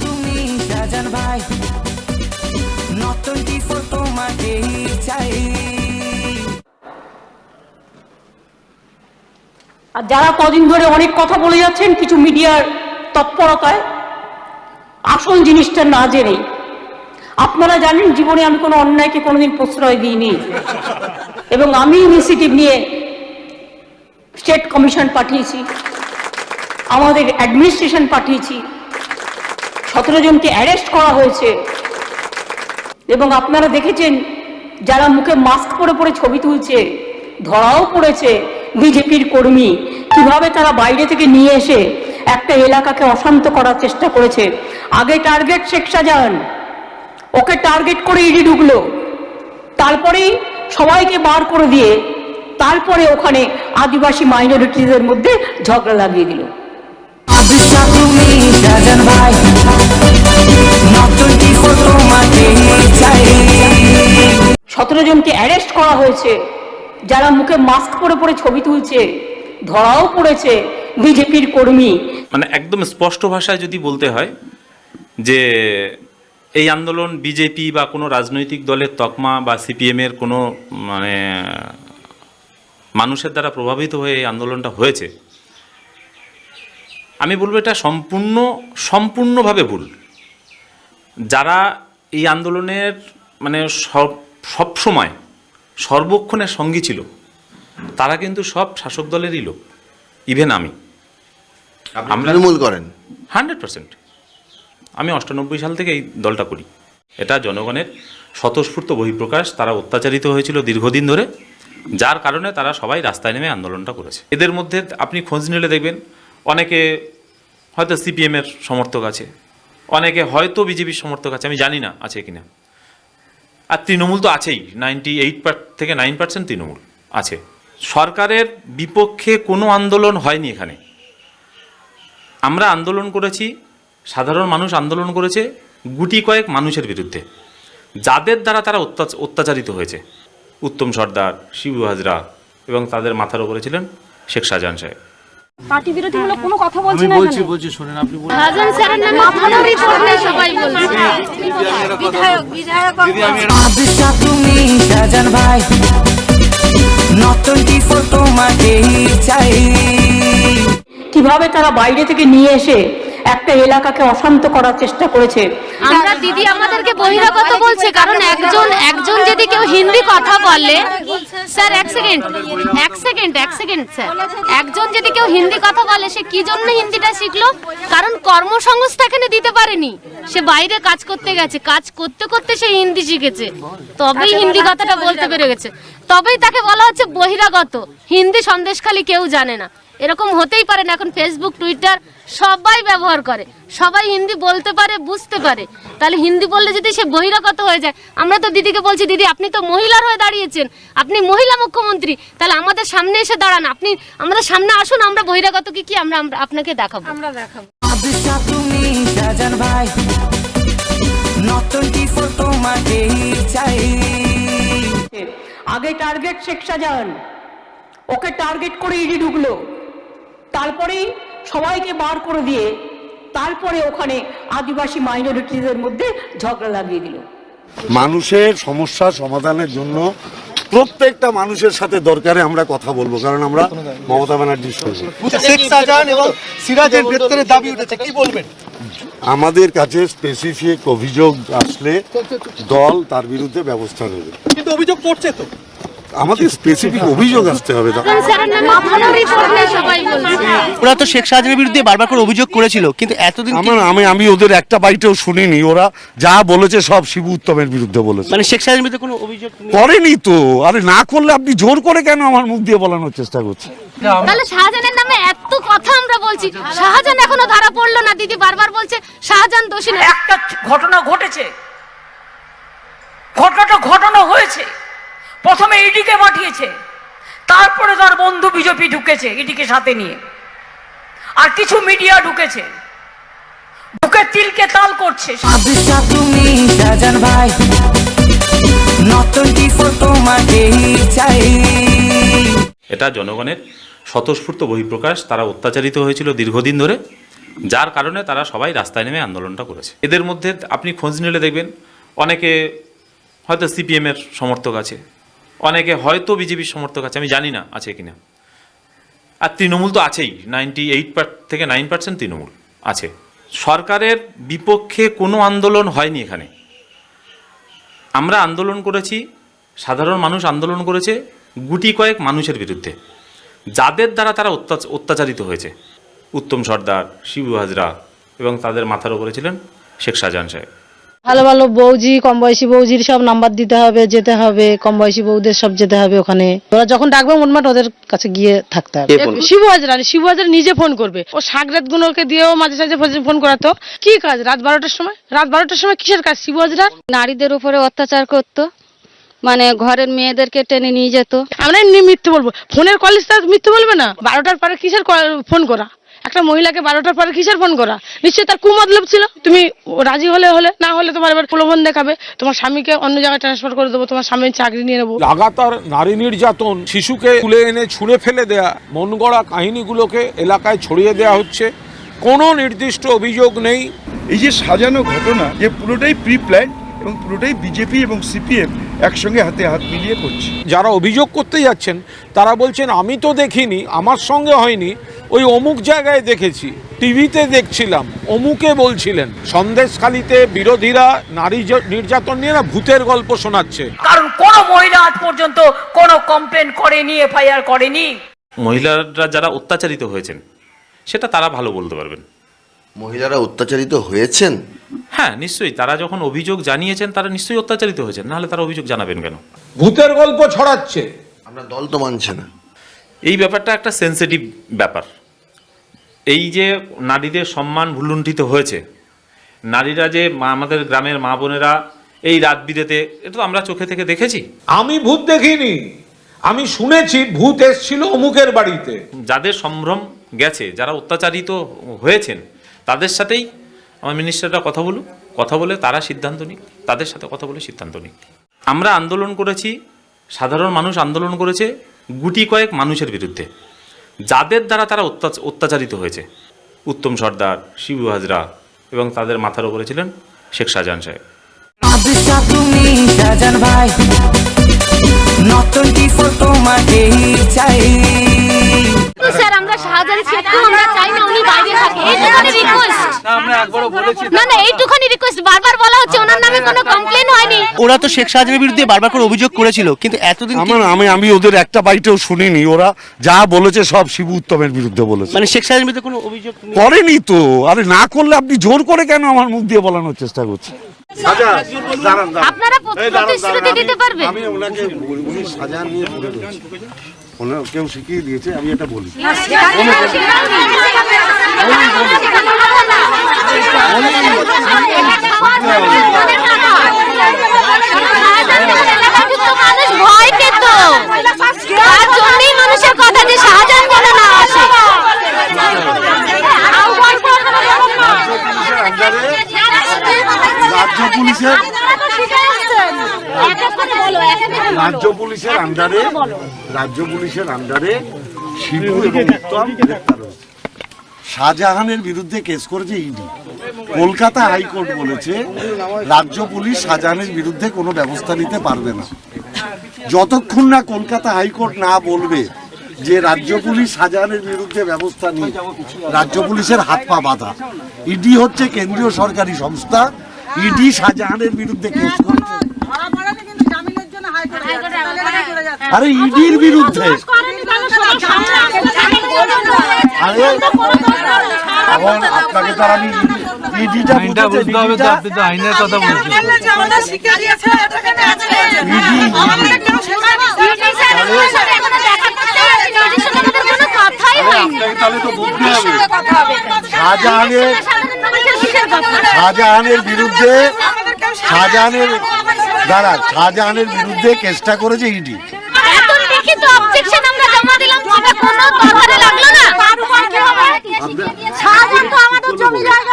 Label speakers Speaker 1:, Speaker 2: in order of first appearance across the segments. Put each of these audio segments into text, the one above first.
Speaker 1: তুমি ভাই। চাই।
Speaker 2: আর যারা কদিন ধরে অনেক কথা বলে যাচ্ছেন, কিছু মিডিয়ার তৎপরতায়, আসল জিনিসটা না জেনেই। আপনারা জানেন, জীবনে আমি কোনো অন্যায়কে কোনোদিন প্রশ্রয় দিইনি। এবং আমি ইনিশিয়েটিভ নিয়ে স্টেট কমিশন পাঠিয়েছি, আমাদের অ্যাডমিনিস্ট্রেশন পাঠিয়েছি। সতেরো জনকে অ্যারেস্ট করা হয়েছে। এবং আপনারা দেখেছেন, যারা মুখে মাস্ক পরে পরে ছবি তুলছে, ধরাও পড়েছে বিজেপির কর্মী। কীভাবে তারা বাইরে থেকে নিয়ে এসে একটা এলাকাকে অশান্ত করার চেষ্টা করেছে? আগে টার্গেট শেখ শাহজাহান। ওকে টার্গেট করে ইডি ঢুকলো। তারপরেই সবাইকে বার করে দিয়ে তারপরে ওখানে আদিবাসী মাইনরিটিদের মধ্যে ঝগড়া লাগিয়ে দিল।
Speaker 1: তুমি ভাই। নতুন চাই।
Speaker 2: সতেরো জনকে অ্যারেস্ট করা হয়েছে। যারা মুখে মাস্ক পরে পরে ছবি তুলছে ধরাও পড়েছে বিজেপির কর্মী।
Speaker 3: মানে একদম স্পষ্ট ভাষায় যদি বলতে হয় যে এই আন্দোলন বিজেপি বা কোনো রাজনৈতিক দলের তকমা বা সিপিএমের কোনো মানে মানুষের দ্বারা প্রভাবিত হয়ে এই আন্দোলনটা হয়েছে। আমি বলব এটা সম্পূর্ণ সম্পূর্ণভাবে ভুল। যারা এই আন্দোলনের মানে সব সবসময় সর্বক্ষণের সঙ্গী ছিল তারা কিন্তু সব শাসক দলেরই লোক ইভেন আমি।
Speaker 4: আমরা তৃণমূল করেন?
Speaker 3: Hundred percent. আমি অষ্টানব্বই সাল থেকে এই দলটা করি। এটা জনগণের স্বতঃস্ফূর্ত বহিঃপ্রকাশ তারা অত্যাচারিত হয়েছিল দীর্ঘদিন ধরে যার কারণে তারা সবাই রাস্তায় নেমে আন্দোলনটা করেছে। এদের মধ্যে আপনি খোঁজ নিলে দেখবেন অনেকে হয়তো সিপিএমের সমর্থক আছে, অনেকে হয়তো বিজেপির সমর্থক আছে, আমি জানি না আছে কিনা। আর তৃণমূল তো আছেই নাইনটি এইট থেকে নাইন পার্সেন্ট তৃণমূল আছে। সরকারের বিপক্ষে কোনো আন্দোলন হয়নি এখানে। আমরা আন্দোলন করেছি, সাধারণ মানুষ আন্দোলন করেছে গুটি কয়েক মানুষের বিরুদ্ধে। যাদের দ্বারা তারা অত্যাচ- অত্যাচারিত হয়েছে, উত্তম সর্দার, শিবু হাজরা এবং তাদের মাথার ওপরে ছিলেন শেখ শাহজাহান সাহেব।
Speaker 5: পার্টি বিরোধীমূলক কোনো কথা বলছি না
Speaker 6: বলছি বলছি শোনেন আপনি বলুন।
Speaker 7: রাজন স্যারের নামে মাথানোরই করলে সবাই বলছে
Speaker 5: বিধায়ক বিধায়ক
Speaker 1: তুমি শাহজান ভাই নতুন তোমাকেই চাই।
Speaker 2: কীভাবে তারা বাইরে থেকে নিয়ে এসে একটা এলাকাকে অশান্ত করার চেষ্টা করেছে?
Speaker 7: আমরা দিদি আমাদেরকে বহিরাগত বলছে কারণ একজন একজন যদি কেউ হিন্দি কথা বলে স্যার এক সেকেন্ড এক সেকেন্ড এক সেকেন্ড স্যার। একজন যদি কেউ হিন্দি কথা বলে সে কি জন্য হিন্দিটা শিখলো? কারণ কর্মসংস্থা এখানে দিতে পারেনি। সে বাইরে কাজ করতে গেছে। কাজ করতে করতে সে হিন্দি শিখেছে। তবেই হিন্দি কথাটা বলতে পেরে গেছে। তবেই তাকে বলা হচ্ছে বহিরাগত। হিন্দি সন্দেশখালি কেউ জানে না। এরকম হতেই পারে না। এখন ফেসবুক টুইটার সবাই ব্যবহার করে। সবাই হিন্দি বলতে পারে বুঝতে পারে। তাহলে হিন্দি বললে যদি সে বহিরাগত হয়ে যায় আমরা তো দিদিকে বলছি দিদি আপনি তো মহিলার হয়ে দাঁড়িয়েছেন। আপনি মহিলা মুখ্যমন্ত্রী। তাহলে আমাদের সামনে এসে দাঁড়ান। আপনি আমাদের সামনে আসুন আমরা বহিরাগত কি কি আমরা আপনাকে দেখাবো?
Speaker 5: আমরা দেখাবো।
Speaker 1: ভাই নতুন কি তোমাকেই চাই।
Speaker 2: আগে টার্গেট শেখ শাহজাহান ওকে টার্গেট করে ইডি ঢুকলো। তারপরেই সবাইকে বার করে দিয়ে তারপরে ওখানে আদিবাসী মাইনরিটিদের মধ্যে ঝগড়া লাগিয়ে দিল।
Speaker 4: মানুষের সমস্যা সমাধানের জন্য প্রত্যেকটা মানুষের সাথে দরকারে আমরা কথা বলব কারণ আমরা মমতা ব্যানার্জির সঙ্গে।
Speaker 6: শেখ শাহজাহান এবং সিরাজের গ্রেপ্তারের দাবি উঠেছে কি বলবেন?
Speaker 4: আমাদের কাছে স্পেসিফিক অভিযোগ আসলে দল তার বিরুদ্ধে ব্যবস্থা নেবে।
Speaker 6: কিন্তু অভিযোগ করছে তো।
Speaker 4: আমাদের স্পেসিফিক অভিযোগ আসতে হবে
Speaker 6: ওরা তো শেখ শাহজাহানের বিরুদ্ধে বারবার করে অভিযোগ করেছিল কিন্তু এতদিন
Speaker 4: আমার আমি আমি ওদের একটা বাইটেও শুনিনি। ওরা যা বলেছে সব শিবু উত্তমের বিরুদ্ধে বলেছে।
Speaker 6: মানে শেখ শাহজাহানের বিরুদ্ধে কোনো অভিযোগ
Speaker 4: করেনি তো। আরে না করলে আপনি জোর করে কেন আমার মুখ দিয়ে বলানোর চেষ্টা করছেন?
Speaker 7: তাহলে শাহজাহানের নামে এত কথা আমরা বলছি শাহজাহান এখনও ধরা পড়ল না দিদি বারবার বলছে শাহজাহান দোষী না।
Speaker 2: একটা ঘটনা ঘটেছে। ঘটনাটা ঘটনা হয়েছে। প্রথমে ইডিকে পাঠিয়েছে। তারপরে তার বন্ধু বিজেপি ঢুকেছে ইডিকে সাথে নিয়ে। আর কিছু মিডিয়া ঢুকেছে। ঢুকে তিলকে তাল করছে।
Speaker 1: তুমি ভাই নতুন চাই।
Speaker 3: এটা জনগণের স্বতঃস্ফূর্ত বহিঃপ্রকাশ। তারা অত্যাচারিত হয়েছিল দীর্ঘদিন ধরে যার কারণে তারা সবাই রাস্তায় নেমে আন্দোলনটা করেছে। এদের মধ্যে আপনি খোঁজ নিলে দেখবেন অনেকে হয়তো সিপিএমের সমর্থক আছে অনেকে হয়তো বিজেপির সমর্থক আছে, আমি জানি না আছে কিনা। আর তৃণমূল তো আছেই নাইনটি এইট থেকে নাইন পার্সেন্ট তৃণমূল আছে। সরকারের বিপক্ষে কোনো আন্দোলন হয়নি এখানে। আমরা আন্দোলন করেছি, সাধারণ মানুষ আন্দোলন করেছে, গুটি কয়েক মানুষের বিরুদ্ধে। যাদের দ্বারা তারা অত্যাচ- অত্যাচারিত হয়েছে। উত্তম সর্দার, শিবু হাজরা এবং তাদের মাথার উপরে ছিলেন শেখ শাহজাহান সাহেব।
Speaker 8: ভালো ভালো বৌজি কম বয়সী বৌজির সব নাম্বার দিতে হবে যেতে হবে কম বয়সী বৌদের সব যেতে হবে ওখানে। ওরা যখন ডাকবে মোটমাট ওদের কাছে গিয়ে থাকতে হবে। শিবু হাজরা শিবু হাজরা নিজে ফোন করবে। ও সাগরাত গুলোকে দিয়েও মাঝে সাঝে ফোন করাতো। কি কাজ? রাত বারোটার সময়? রাত বারোটার সময় কিসের কাজ? শিবু হাজরা
Speaker 9: নারীদের উপরে অত্যাচার করতো। মানে ঘরের মেয়েদেরকে টেনে নিয়ে যেত।
Speaker 8: আমরা এমনি মিথ্যে বলব। ফোনের কলেজ তার মিথ্যে বলবে না। বারোটার পরে কিসের ফোন করা। একটা মহিলাকে বারোটার পরে কিসের ফোন করা? নিশ্চয়ই তার কুমতলব ছিল। তুমি রাজি হলে হলে না হলে তোমার এবার প্রলোভন দেখাবে। তোমার স্বামীকে অন্য জায়গায় ট্রান্সফার করে দেবো তোমার স্বামীর চাকরি নিয়ে নেব।
Speaker 10: লাগাতার নারী নির্যাতন শিশুকে তুলে এনে ছুঁড়ে ফেলে দেয়া মন গড়া কাহিনীগুলোকে এলাকায় ছড়িয়ে দেয়া হচ্ছে। কোনো নির্দিষ্ট অভিযোগ নেই।
Speaker 6: এই যে সাজানো ঘটনা যে পুরোটাই প্রি প্ল্যান এবং পুরোটাই বিজেপি এবং সিপিএম একসঙ্গে হাতে হাত মিলিয়ে করছে।
Speaker 10: যারা অভিযোগ করতে যাচ্ছেন তারা বলছেন আমি তো দেখিনি আমার সঙ্গে হয়নি। ওই অমুক জায়গায় দেখেছি টিভিতে দেখছিলাম অমুকে বলছিলেন। সন্দেশখালিতে বিরোধীরা নারী নির্যাতন নিয়ে না ভূতের গল্প শোনাচ্ছে।
Speaker 2: কারণ কোন মহিলা আজ পর্যন্ত কোনো কমপ্লেন করেনি এফআইআর করেনি।
Speaker 3: মহিলারা যারা অত্যাচারিত হয়েছেন সেটা তারা ভালো বলতে পারবেন।
Speaker 11: মহিলারা অত্যাচারিত হয়েছেন?
Speaker 3: হ্যাঁ নিশ্চয়ই। তারা যখন অভিযোগ জানিয়েছেন তারা নিশ্চয়ই অত্যাচারিত হয়েছেন। নাহলে তারা অভিযোগ জানাবেন কেন?
Speaker 10: ভূতের গল্প ছড়াচ্ছে।
Speaker 11: আমরা দল তো মানছে না।
Speaker 3: এই ব্যাপারটা একটা সেন্সিটিভ ব্যাপার। এই যে নারীদের সম্মান ভুলুণ্ঠিত হয়েছে নারীরা যে মা আমাদের গ্রামের মা বোনেরা এই রাত বিরেতে এটা তো আমরা চোখে থেকে দেখেছি।
Speaker 10: আমি ভূত দেখিনি। আমি শুনেছি ভূত এসছিল অমুকের বাড়িতে।
Speaker 3: যাদের সম্ভ্রম গেছে যারা অত্যাচারিত হয়েছেন তাদের সাথেই আমার মিনিস্টাররা কথা বলুক, কথা বলে তারা সিদ্ধান্ত নিক, তাদের সাথে কথা বলে সিদ্ধান্ত নিক। আমরা আন্দোলন করেছি, সাধারণ মানুষ আন্দোলন করেছে গুটি কয়েক মানুষের বিরুদ্ধে। যাদের দ্বারা তারা অত্যাচ- অত্যাচারিত হয়েছে। উত্তম সর্দার, শিবু হাজরা এবং তাদের মাথার উপরে ছিলেন শেখ শাহজাহান সাহেব।
Speaker 1: নতুন চাই?
Speaker 7: আমরা শাহজাহান শেখকেও আমরা চাই না উনি বাইরে থাকে। এইটুখানি রিকোয়েস্ট না আমরা একবারও বলেছি না না এইটুখানি রিকোয়েস্ট বারবার বলা হচ্ছে ওনার নামে কোনো কমপ্লেন হয়নি।
Speaker 6: ওরা তো শেখ শাহজাহানের বিরুদ্ধে বারবার করে অভিযোগ করেছিল কিন্তু এতদিন
Speaker 4: আমার আমি আমি ওদের একটা বাইটেও শুনিনি ওরা যা বলেছে সব শিবু উত্তমের বিরুদ্ধে বলেছে।
Speaker 6: মানে শেখ শাহজাহানের বিরুদ্ধে কোনো অভিযোগ নেই?
Speaker 4: করেনি তো আরে না করলে আপনি জোর করে কেন আমার মুখ দিয়ে বলানোর চেষ্টা করছেন?
Speaker 7: আপনারা প্রতিশ্রুতি দিতে পারবেন।
Speaker 4: আমি ওনাকে বলি- উনি সাজান নিয়ে পড়ে রয়েছে ওনার কেউ শিখিয়ে দিয়েছে আমি এটা বলি
Speaker 7: মানুষ ভয় পেত তার জন্যই মানুষের কথা যে শাহজাহান যেন না আসে
Speaker 4: রাজ্য পুলিশের রাজ্য পুলিশের আন্ডারে রাজ্য পুলিশের আন্ডারে শিবু এবং উত্তম গ্রেপ্তার হয়েছে। শাহজাহানের বিরুদ্ধে কেস করেছে ইডি কলকাতা হাইকোর্ট বলেছে রাজ্য পুলিশ শাহজাহানের বিরুদ্ধে কোনো ব্যবস্থা নিতে পারবে না। যতক্ষণ না কলকাতা হাইকোর্ট না বলবে যে রাজ্য পুলিশ শাহজাহানের বিরুদ্ধে ব্যবস্থা নিয়ে রাজ্য পুলিশের হাত পা বাঁধা। ইডি হচ্ছে কেন্দ্রীয় সরকারি সংস্থা। ইডি শাহজাহানের বিরুদ্ধে কেস করেছে। আরে ইডির বিরুদ্ধে। আরে এখন আপনাকে তো আমি ইডিটা বুঝতে হবে তো আপনি তো আইনের কথা বলছেন। শাহজাহানের শাহজাহানের বিরুদ্ধে শাহজাহানের দাঁড়া শাহজাহানের বিরুদ্ধে কেসটা করেছে ইডি।
Speaker 7: অবজেকশন আমরা জমা দিলাম সেটা কোনো দরকারে লাগল না। শাহজাহান তো আমাদের জমি জায়গা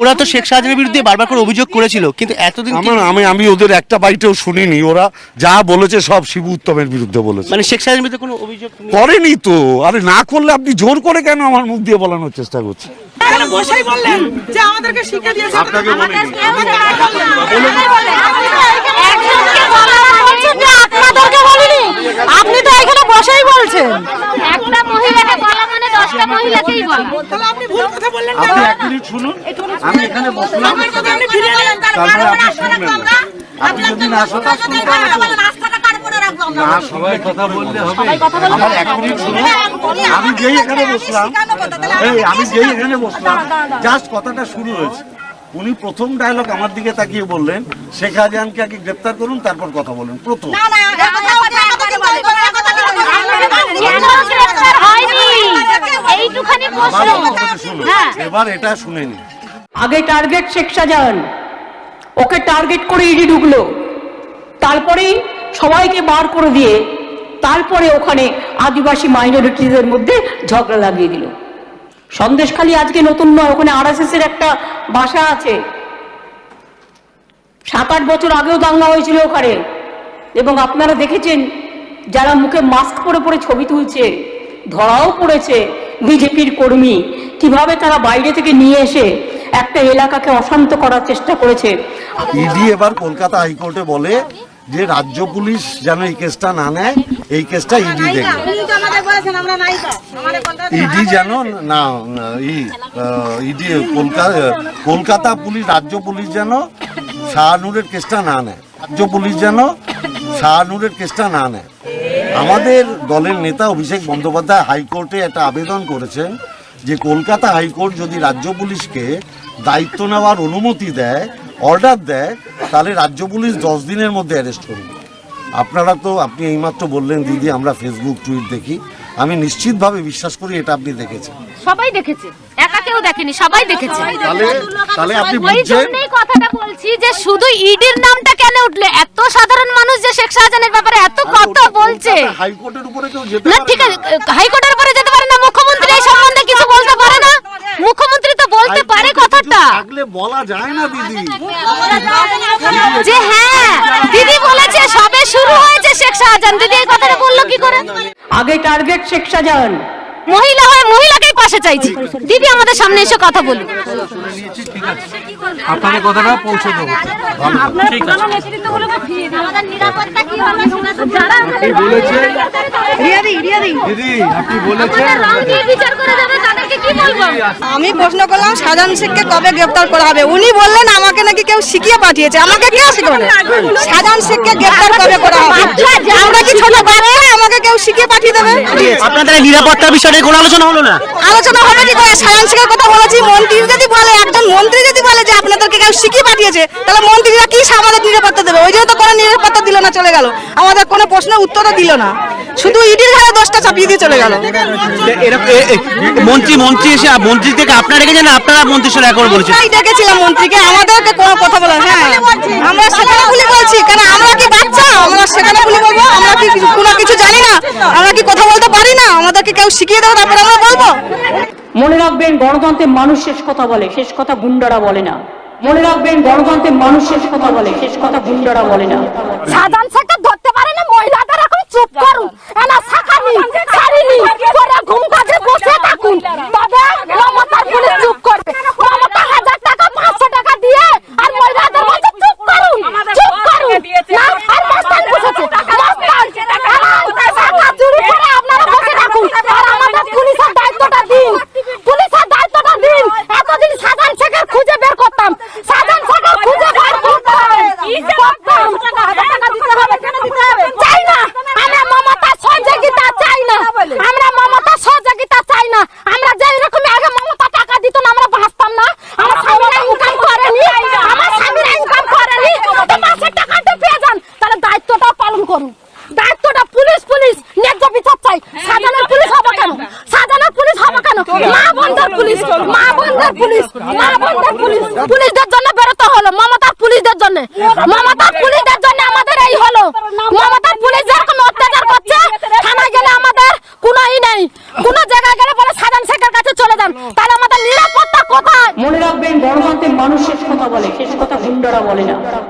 Speaker 12: ওরা তো শেখ শাহজাহানের বিরুদ্ধে বারবার করে অভিযোগ করেছিল কিন্তু এতদিন
Speaker 4: আমার আমি আমি ওদের একটা বাইটেও শুনিনি ওরা যা বলেছে সব শিবু উত্তমের বিরুদ্ধে বলেছে
Speaker 12: মানে শেখ শাহজাহানের বিরুদ্ধে কোনো অভিযোগ
Speaker 4: করেনি তো আরে না করলে আপনি জোর করে কেন আমার মুখ দিয়ে বলানোর চেষ্টা করছেন আপনাকে বলিনি।
Speaker 13: একজনকে বলা বলছেন যে আপনি তো এখানে বসেই বলছেন একটা মহিলাকে বলা।
Speaker 4: আপনি এক মিনিট শুনুন। আমি এখানে বসলাম। তারপরে আপনি। আপনি যদি না না সবাই কথা বললে হবে। আমার এক মিনিট শুনুন। আমি যেই এখানে বসলাম এই আমি যেই এখানে বসলাম জাস্ট কথাটা শুরু হয়েছে। উনি প্রথম ডায়লগ আমার দিকে তাকিয়ে বললেন শেখ হাজানকে আগে গ্রেপ্তার করুন তারপর কথা বলেন। প্রথম। আমার কথাটা শুনুন।
Speaker 13: হ্যাঁ।
Speaker 4: এবার এটা শুনে নিন।
Speaker 2: আগে টার্গেট শেখ শাহজাহান ওকে টার্গেট করে ইডি ঢুকলো। তারপরেই সবাইকে বার করে দিয়ে তারপরে ওখানে আদিবাসী মাইনরিটিদের মধ্যে ঝগড়া লাগিয়ে দিল। সন্দেশখালী আজকে নতুন নয় ওখানে আরএসএস এর একটা বাসা আছে। সাত আট বছর আগেও দাঙ্গা হয়েছিল ওখানে। এবং আপনারা দেখেছেন যারা মুখে মাস্ক পরে পরে ছবি তুলছে ধরাও পড়েছে বিজেপির কর্মী। কীভাবে তারা বাইরে থেকে নিয়ে এসে একটা এলাকাকে অশান্ত করার চেষ্টা করেছে?
Speaker 4: ইডি এবার কলকাতা হাইকোর্টে বলে যে রাজ্য পুলিশ যেন এই কেসটা না নেয় এই কেসটা ইডি দেখবে। ইডি যেন না না, ইডি কলকাতা কলকাতা পুলিশ রাজ্য পুলিশ যেন শাহানুরের কেসটা না নেয়। রাজ্য পুলিশ যেন শাহানুরের কেসটা না নেয়। আমাদের দলের নেতা অভিষেক বন্দ্যোপাধ্যায় হাইকোর্টে একটা আবেদন করেছেন যে কলকাতা হাইকোর্ট যদি রাজ্য পুলিশকে দায়িত্ব নেওয়ার অনুমতি দেয় অর্ডার দেয়, তাহলে রাজ্য পুলিশ দশ দিনের মধ্যে অ্যারেস্ট করবে আপনারা তো, আপনি এইমাত্র বললেন, দিদি, আমরা ফেসবুক টুইট দেখি। আমি নিশ্চিতভাবে বিশ্বাস করি এটা আপনি দেখেছেন।
Speaker 13: সবাই দেখেছে। একা কেউ দেখেনি সবাই দেখেছে।
Speaker 4: তাহলে তাহলে আপনি বুঝছেন
Speaker 13: জন্যই কথাটা বলছি যে শুধু ইডির নামটা কেন উঠলে? এত সাধারণ মানুষ যে শেখ শাহজাহানের ব্যাপারে এত কথা বলছে।
Speaker 4: হাইকোর্টের উপরে কেউ যেতে
Speaker 13: না ঠিক আছে হাইকোর্টের পরে যেতে পারে না মুখ্যমন্ত্রী এই সম্বন্ধে কিছু বলতে পারে না? মুখ্যমন্ত্রী তো বলতে পারে কথাটা।
Speaker 4: থাকলে বলা যায় না দিদি।
Speaker 13: যে হ্যাঁ দিদি বলেছে সবে শুরু হয়েছে শেখ শাহজাহান। দিদি এই কথাটা বলল কি করে?
Speaker 2: আগে টার্গেট শেখ শাহজাহান।
Speaker 13: মহিলা হয়ে মহিলাকেই পাশে চাইছি। দিদি আমাদের সামনে এসে কথা বলুন
Speaker 14: আপনাদের কথাটা পৌঁছে দেবো।
Speaker 13: আমাদের নিরাপত্তা কি হবে যারা
Speaker 7: দিদি আপনি বলেছেন।
Speaker 13: আমাদের রং দিয়ে বিচার করে যাবে তাদেরকে কি বলব?
Speaker 5: আমি প্রশ্ন করলাম শাহজাহান শেখকে কবে গ্রেফতার করা হবে? উনি বললেন আমাকে নাকি কেউ শিখিয়ে পাঠিয়েছে। আমাকে কে শিখাবে শাহজাহান শেখকে গ্রেফতার কবে করা হবে? আমরা কি ছোট বাচ্চা আমাকে কেউ শিখিয়ে পাঠিয়ে দেবে?
Speaker 12: আপনাদের এই নিরাপত্তার বিষয়ে কোনো আলোচনা হলো না?
Speaker 5: আলোচনা হবে কি করে? শেখের কথা বলেছি মন্ত্রী যদি বলে, একজন মন্ত্রী যদি বলে যে আপনাদেরকে কেউ শিখিয়ে পাঠিয়েছে, তাহলে মন্ত্রীরা কি আমাদের নিরাপত্তা দেবে? ওই জন্য তো কোনো নিরাপত্তা দিল না, চলে গেল। আমাদের কোনো প্রশ্নের উত্তরও দিল না। শুধু ইডির ঘরে দোষটা চাপিয়ে দিয়ে চলে গেল।
Speaker 12: মন্ত্রী মন্ত্রী এসে মন্ত্রী থেকে আপনারা রেখেছেন আপনারা মন্ত্রীর সঙ্গে একবার বলেছেন।
Speaker 5: আমরাই ডেকেছিলাম মন্ত্রীকে আমাদেরকে কোনো কথা বলে হ্যাঁ আমরা সেখানে খুলে বলছি কারণ আমরা কি বাচ্চা? আমরা সেখানে খুলে বলব আমরা কি কিছু- কোনো কিছু জানি না? আমরা কি কথা বলতে পারি না? আমাদেরকে কেউ শিখিয়ে দেবে তারপরে আমরা বলব?
Speaker 2: মনে রাখবেন গণতন্ত্রে মানুষ শেষ কথা বলে শেষ কথা গুন্ডারা বলে না। মনে রাখবেন গণতন্ত্রে মানুষ শেষ কথা বলে শেষ কথা গুন্ডারা বলে না।
Speaker 13: সাধারণ শেখকে ধরতে পারে না এখন চুপ করুন। এনা সাকানি ছাড়িনি। পরে ঘুম কাছে বসে থাকুন। তবে মমতার পুলিশ চুপ করবে। মমতা হাজার টাকা, পাঁচশো টাকা দিয়ে আর মহিলাদের বলছে চুপ করুন। চুপ করুন। না কাম করুক দায়িত্বটা পুলিশ পুলিশ। ন্যায্য বিচার চাই। সাধারণ পুলিশ হবে কেন? সাধারণ পুলিশ হবে কেন? মা বন্ধের পুলিশ মা বন্ধের পুলিশ মা বন্ধের পুলিশ। পুলিশদের জন্য বেরোতে হলো মমতার পুলিশদের জন্য। মমতার পুলিশদের জন্য আমাদের এই হলো। মমতার পুলিশ যেরকম অত্যাচার করছে থানায় গেলে আমাদের কোনো ই নেই। কোনো জায়গায় গেলে বলে সাধারণ শেখের কাছে চলে যান। তাহলে আমাদের নিরাপত্তা কোথায়? মনে রাখবেন গণতন্ত্রের মানুষ শেষ কথা বলে শেষ কথা গুন্ডারা বলে না।